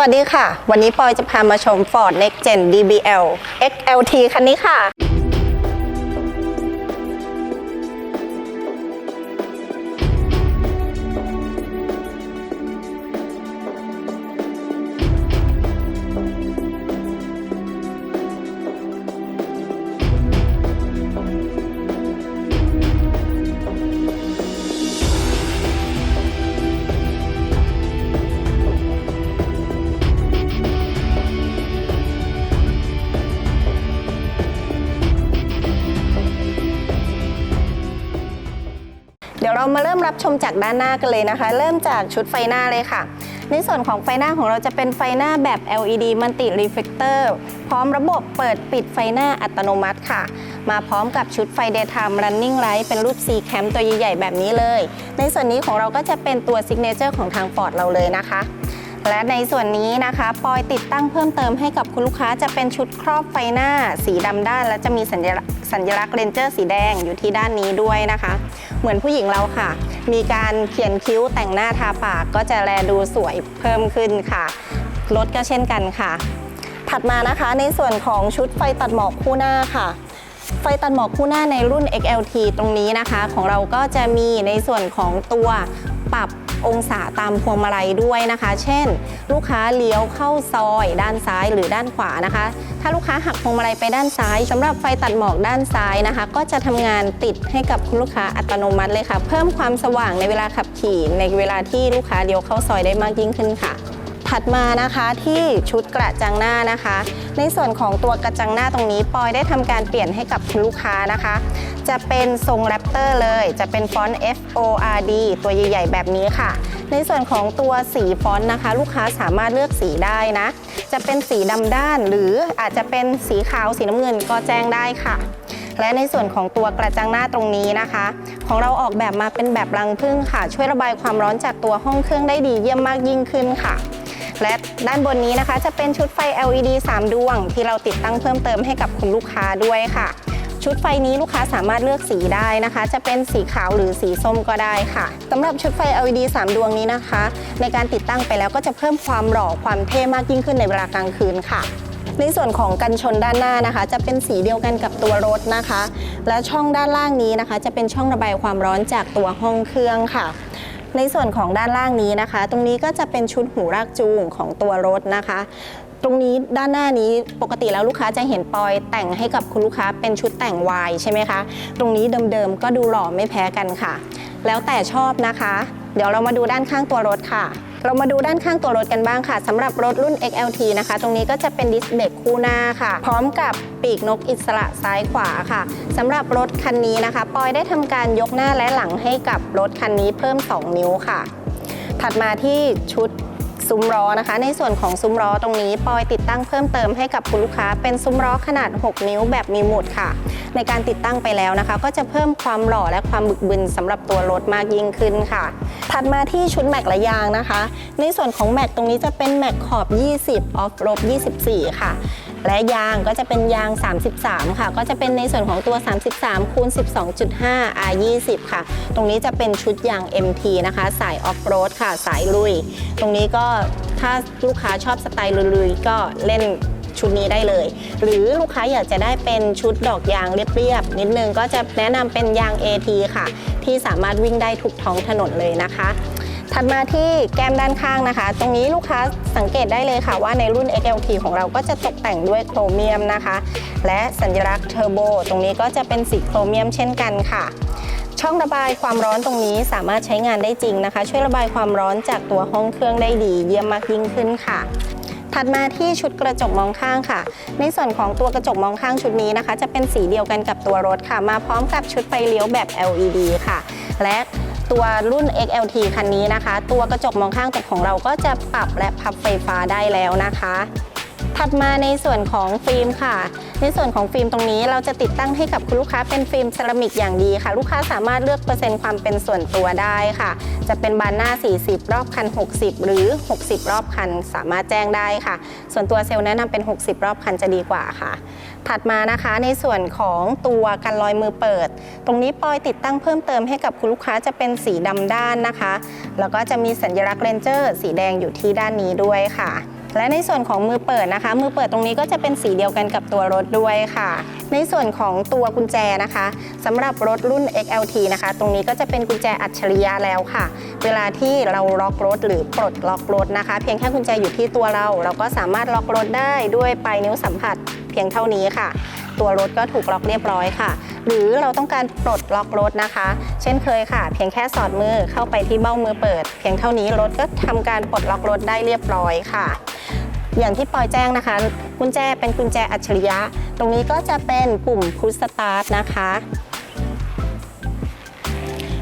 วัสดีค่ะ วันนี้ปอยจะพามาชม Ford Next Gen DBL XLT คันนี้ค่ะ ดี๋ยวเรามาเริ่มรับชมจากด้านหน้ากันเลยนะคะ เริ่มจากชุดไฟหน้าเลยค่ะ ในส่วนของไฟหน้าของเราจะเป็นไฟหน้าแบบ LED มัลติรีเฟกเตอร์พร้อมระบบเปิดปิดไฟหน้าอัตโนมัติค่ะ มาพร้อมกับชุดไฟ Daytime Running Light เป็นรูป C Cam ตัวใหญ่ๆแบบนี้เลย ในส่วนนี้ของเราก็จะเป็นตัว Signature ของทาง Ford เราเลยนะคะ และในส่วนนี้นะคะปอยติดตั้งเพิ่มเติมให้กับคุณลูกค้าจะเป็นชุดครอบไฟหน้า สีดำด้าน และจะมีสัญลักษณ์สัญลักษณ์เรนเจอร์สีแดงอยู่ที่ด้านนี้ด้วยนะคะ เหมือนผู้หญิงเราค่ะ มีการเขียนคิ้วแต่งหน้าทาปากก็จะแลดูสวยเพิ่มขึ้นค่ะรถก็เช่นกันค่ะ ถัดมานะคะในส่วนของชุดไฟตัดหมอกคู่หน้าค่ะไฟตัดหมอกคู่หน้าในรุ่น XLT ตรงนี้นะคะ ของเราก็จะมีในส่วนของตัวปรับ องศาตามพวงมาลัยด้วยนะคะ เช่น ลูกค้าเลี้ยวเข้าซอยด้านซ้ายหรือด้านขวานะคะ ถ้าลูกค้าหักพวงมาลัยไปด้านซ้ายสำหรับไฟตัดหมอกด้านซ้ายนะคะ ก็จะทำงานติดให้กับคุณลูกค้าอัตโนมัติเลยค่ะ เพิ่มความสว่างในเวลาขับขี่ ในเวลาที่ลูกค้าเลี้ยวเข้าซอยได้มากยิ่งขึ้นค่ะ ถัดมานะคะที่ชุดกระจังหน้านะคะ ในส่วนของตัวกระจังหน้าตรงนี้ปอยได้ทำการเปลี่ยนให้กับคุณลูกค้านะคะ จะเป็นทรงแรปเตอร์เลย จะเป็นฟอนต์ F O R D ตัวใหญ่ ๆ แบบนี้ค่ะ ในส่วนของตัวสีฟอนต์นะคะ ลูกค้าสามารถเลือกสีได้นะ จะเป็นสีดำด้าน หรืออาจจะเป็นสีขาวสีน้ำเงินก็แจ้งได้ค่ะและในส่วนของตัวกระจังหน้าตรงนี้นะคะ ของเราออกแบบมาเป็นแบบรังผึ้งค่ะ ช่วยระบายความร้อนจากตัวห้องเครื่องได้ดีเยี่ยมมากยิ่งขึ้นค่ะ และด้านบนนี้นะคะ จะเป็นชุดไฟ LED 3 ดวง ที่เราติดตั้งเพิ่มเติมให้กับคุณลูกค้าด้วยค่ะ ชุดไฟนี้ลูกค้าสามารถเลือกสีได้นะคะ จะเป็นสีขาวหรือสีส้มก็ได้ค่ะสำหรับชุดไฟ LED 3 ดวงนี้นะคะ ในการติดตั้งไปแล้วก็จะเพิ่มความหล่อความเท่มากยิ่งขึ้นในเวลากลางคืนค่ะในส่วนของกันชนด้านหน้านะคะ จะเป็นสีเดียวกันกับตัวรถนะคะ และช่องด้านล่างนี้นะคะ จะเป็นช่องระบายความร้อนจากตัวห้องเครื่องค่ะ ในส่วนของด้านล่างนี้นะคะ ตรงนี้ก็จะเป็นชุดหูรากจูงของตัวรถนะคะ ตรงนี้ด้านหน้านี้ปกติแล้วลูกค้าจะเห็นปอยแต่งให้กับคุณลูกค้าเป็นชุดแต่งวายใช่ไหมคะ ตรงนี้เดิมๆก็ดูหล่อไม่แพ้กันค่ะ แล้วแต่ชอบนะคะ เดี๋ยวเรามาดูด้านข้างตัวรถค่ะ เรามาดูด้านข้างตัวรถกันบ้างค่ะสำหรับรถรุ่น XLT นะคะ ตรงนี้ก็จะเป็นดิสเบรกคู่หน้าค่ะ พร้อมกับปีกนกอิสระซ้ายขวาค่ะสำหรับรถคันนี้นะคะ ปอยได้ทำการยกหน้าและหลังให้กับรถคันนี้เพิ่ม 2 นิ้วค่ะ ถัดมาที่ชุด ซุ้มล้อนะคะ ในส่วนของซุ้มล้อตรงนี้ปอยติดตั้งเพิ่มเติมให้กับคุณลูกค้า เป็นซุ้มล้อขนาด 6 นิ้วแบบมีหมุดค่ะ ในการติดตั้งไปแล้วนะคะ ก็จะเพิ่มความหล่อและความบึกบึนสำหรับตัวรถมากยิ่งขึ้นค่ะ ถัดมาที่ชุดแม็กและยางนะคะ ในส่วนของแม็กตรงนี้จะเป็นแม็กขอบ 20 ออฟลบ24 ค่ะและยางก็จะเป็นยาง 33 ค่ะ ก็จะเป็นในส่วนของตัว 33 คูณ 12.5 R 20 ค่ะ ตรงนี้จะเป็นชุดยาง MT นะคะ สายออฟโรดค่ะ สายลุย ตรงนี้ก็ถ้าลูกค้าชอบสไตล์ลุยๆก็เล่นชุดนี้ได้เลย หรือลูกค้าอยากจะได้เป็นชุดดอกยางเรียบๆนิดนึงก็จะแนะนำเป็นยาง AT ค่ะ ที่สามารถวิ่งได้ทุกท้องถนนเลยนะคะ ถัดมาที่แก้มด้านข้างนะคะ ตรงนี้ลูกค้าสังเกตได้เลยค่ะว่าในรุ่น XLT ของเราก็จะตกแต่งด้วยโครเมียมนะคะ และสัญลักษณ์เทอร์โบตรงนี้ก็จะเป็นสีโครเมียมเช่นกันค่ะ ช่องระบายความร้อนตรงนี้สามารถใช้งานได้จริงนะคะ ช่วยระบายความร้อนจากตัวห้องเครื่องได้ดี เยี่ยมมากยิ่งขึ้นค่ะถัดมาที่ชุดกระจกมองข้างค่ะ ในส่วนของตัวกระจกมองข้างชุดนี้นะคะ จะเป็นสีเดียวกันกับตัวรถค่ะ มาพร้อมกับชุดไฟเลี้ยวแบบ LED ค่ะ และตัวรุ่น XLT คันนี้นะคะ ตัวกระจกมองข้างตัวของเราก็จะปรับและพับไฟฟ้าได้แล้วนะคะ ถัดมาในส่วนของฟิล์มค่ะ ในส่วนของฟิล์มตรงนี้เราจะติดตั้งให้กับคุณลูกค้าเป็นฟิล์มเซรามิกอย่างดีค่ะ ลูกค้าสามารถเลือกเปอร์เซ็นต์ความเป็นส่วนตัวได้ค่ะ จะเป็นบานหน้า 40 รอบคัน 60 หรือ 60 รอบคันสามารถแจ้งได้ค่ะ ส่วนตัวเซลล์แนะนำเป็น 60 รอบคันจะดีกว่าค่ะ ถัดมานะคะในส่วนของตัวกันรอยมือเปิด ตรงนี้ปอยติดตั้งเพิ่มเติมให้กับคุณลูกค้าจะเป็นสีดำด้านนะคะ แล้วก็จะมีสัญลักษณ์เรนเจอร์สีแดงอยู่ที่ด้านนี้ด้วยค่ะ และในส่วนของมือเปิดนะคะ มือเปิดตรงนี้ก็จะเป็นสีเดียวกันกับตัวรถด้วยค่ะ ในส่วนของตัวกุญแจนะคะสำหรับรถรุ่น XLT นะคะ ตรงนี้ก็จะเป็นกุญแจอัจฉริยะแล้วค่ะ เวลาที่เราล็อกรถหรือปลดล็อกรถนะคะ เพียงแค่กุญแจอยู่ที่ตัวเรา เราก็สามารถล็อกรถได้ด้วยปลายนิ้วสัมผัสเพียงเท่านี้ค่ะ ตัวรถก็ถูกล็อกเรียบร้อยค่ะหรือเราต้องการปลดล็อกรถนะคะ เช่นเคยค่ะ เพียงแค่สอดมือเข้าไปที่เบ้ามือเปิด เพียงเท่านี้รถก็ทำการปลดล็อกรถได้เรียบร้อยค่ะ อย่างที่ปอยแจ้งนะคะ กุญแจเป็นกุญแจอัจฉริยะ ตรงนี้ก็จะเป็นปุ่มพุชสตาร์ทนะคะ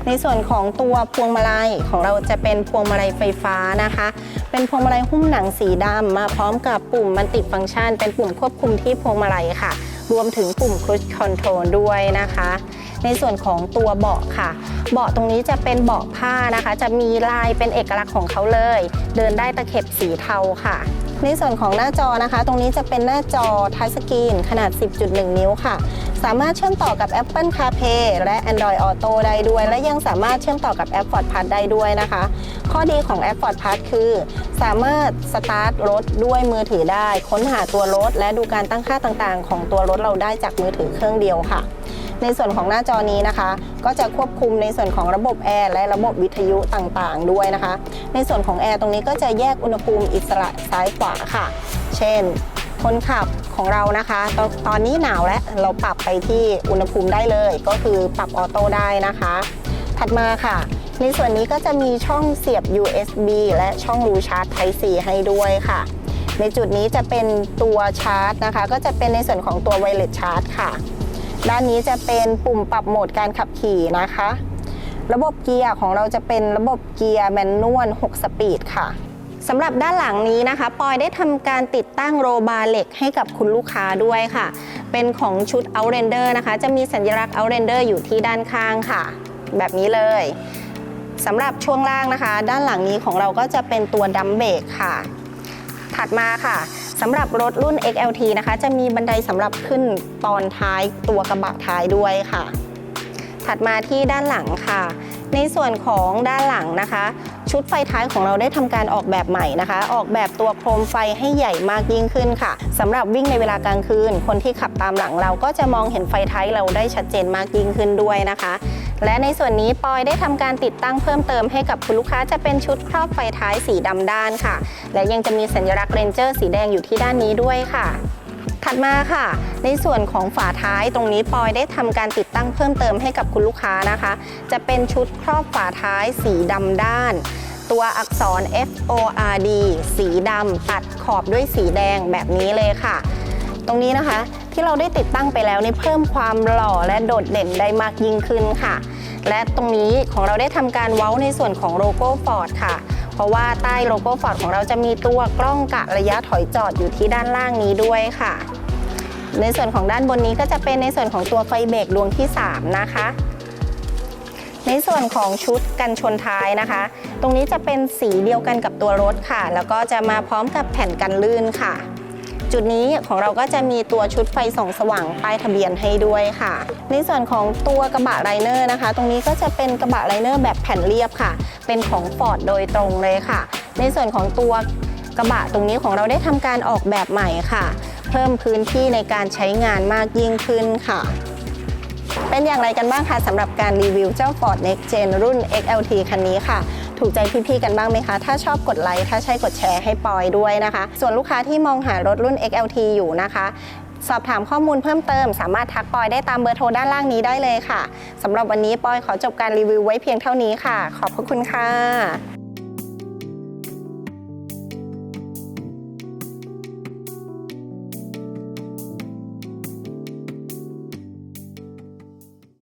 ในส่วนของตัวพวงมาลัยของเราจะเป็นพวงมาลัยไฟฟ้านะคะ เป็นพวงมาลัยหุ้มหนังสีดำมาพร้อมกับปุ่มมันติฟังก์ชัน เป็นปุ่มควบคุมที่พวงมาลัยค่ะ รวมถึงปุ่ม cruise control ด้วยนะคะ ในส่วนของตัวเบาะค่ะ เบาะตรงนี้จะเป็นเบาะผ้านะคะ จะมีลายเป็นเอกลักษณ์ของเขาเลย เดินได้ตะเข็บสีเทาค่ะ ในส่วนของหน้าจอนะคะ ตรงนี้จะเป็นหน้าจอทัชสกรีนขนาด 10.1 นิ้วค่ะ สามารถเชื่อมต่อกับ Apple CarPlay และ Android Auto ได้ด้วย และยังสามารถเชื่อมต่อกับแอป Ford Pass ได้ด้วยนะคะ ข้อดีของแอป Ford Pass คือ สามารถสตาร์ทรถด้วยมือถือได้ ค้นหาตัวรถ และดูการตั้งค่าต่างๆ ของตัวรถเราได้จากมือถือเครื่องเดียวค่ะ ในส่วนของหน้าจอนี้นะคะ ก็จะควบคุมในส่วนของระบบแอร์และระบบวิทยุต่างๆ ด้วยนะคะ ในส่วนของแอร์ตรงนี้ก็จะแยกอุณหภูมิอิสระซ้ายขวาค่ะ เช่นคนขับของเรานะคะตอนตอนนี้หนาวแล้วเราปรับไปที่อุณหภูมิได้เลย ก็คือปรับออโต้ได้นะคะ ถัดมาค่ะ ในส่วนนี้ก็จะมีช่องเสียบ USB และช่องรูชาร์จ Type C ให้ด้วยค่ะ ในจุดนี้จะเป็นตัวชาร์จนะคะ ก็จะเป็นในส่วนของตัว Wireless Charge ค่ะ ด้านนี้จะเป็นปุ่มปรับโหมดการขับขี่นะคะ ระบบเกียร์ของเราจะเป็นระบบเกียร์แมนนวล 6 สปีดค่ะสำหรับด้านหลังนี้นะคะ ปอยได้ทำการติดตั้งโรบาร์เหล็กให้กับคุณลูกค้าด้วยค่ะ เป็นของชุด Outrender นะคะ จะมีสัญลักษณ์ Outrender อยู่ที่ด้านข้างค่ะ แบบนี้เลยสำหรับช่วงล่างนะคะ ด้านหลังนี้ของเราก็จะเป็นตัวดัมเบรกค่ะ ถัดมาค่ะ สำหรับรถรุ่น XLT นะคะ จะมีบันไดสำหรับขึ้นตอนท้ายตัวกระบะท้ายด้วยค่ะ ถัดมาที่ด้านหลังค่ะ ในส่วนของด้านหลังนะคะ ชุดไฟท้ายของเราได้ทำการออกแบบใหม่นะคะ ออกแบบตัวโครมไฟให้ใหญ่มากยิ่งขึ้นค่ะสำหรับวิ่งในเวลากลางคืน คนที่ขับตามหลังเราก็จะมองเห็นไฟท้ายเราได้ชัดเจนมากยิ่งขึ้นด้วยนะคะ และในส่วนนี้ปอยได้ทำการติดตั้งเพิ่มเติมให้กับคุณลูกค้าจะเป็นชุดครอบไฟท้ายสีดำด้านค่ะ และยังจะมีสัญลักษณ์เรนเจอร์สีแดงอยู่ที่ด้านนี้ด้วยค่ะถัดมาค่ะ ในส่วนของฝาท้ายตรงนี้ปอยได้ทำการติดตั้งเพิ่มเติมให้กับคุณลูกค้านะคะ จะเป็นชุดครอบฝาท้ายสีดำด้าน ตัวอักษร F O R D สีดำตัดขอบด้วยสีแดงแบบนี้เลยค่ะ ตรงนี้นะคะที่เราได้ติดตั้งไปแล้วนี่เพิ่มความหล่อและโดดเด่นได้มากยิ่งขึ้นค่ะ และตรงนี้ของเราได้ทำการเว้าในส่วนของโลโก้ฟอร์ดค่ะ เพราะว่าใต้โลโก้ฟอร์ดของเราจะมีตัวกล้องกะระยะถอยจอดอยู่ที่ด้านล่างนี้ด้วยค่ะ ในส่วนของด้านบนนี้ก็จะเป็นในส่วนของตัวไฟเบรกดวงที่ 3 นะคะในส่วนของชุดกันชนท้ายนะคะ ตรงนี้จะเป็นสีเดียวกันกับตัวรถค่ะ แล้วก็จะมาพร้อมกับแผ่นกันลื่นค่ะ จุดนี้ของเราก็จะมีตัวชุดไฟส่องสว่างป้ายทะเบียนให้ด้วยค่ะ ในส่วนของตัวกระบะไรเนอร์นะคะ ตรงนี้ก็จะเป็นกระบะไรเนอร์แบบแผ่นเรียบค่ะ เป็นของ Ford โดยตรงเลยค่ะ ในส่วนของตัวกระบะตรงนี้ของเราได้ทำการออกแบบใหม่ค่ะ เพิ่มพื้นที่ในการใช้งานมากยิ่งขึ้นค่ะ เป็นอย่างไรกันบ้างคะสำหรับการรีวิวเจ้า Ford Next Gen รุ่น XLT คันนี้ค่ะ ถูกใจพี่ๆกันบ้างไหมคะ ถ้าชอบกดไลค์ถ้าใช่กดแชร์ให้ปอยด้วยนะคะ ส่วนลูกค้าที่มองหารถรุ่น XLT อยู่นะคะ สอบถามข้อมูลเพิ่มเติม สามารถทักปอยได้ตามเบอร์โทรด้านล่างนี้ได้เลยค่ะสำหรับวันนี้ปอยขอจบการรีวิวไว้เพียงเท่านี้ค่ะ ขอบพระคุณค่ะ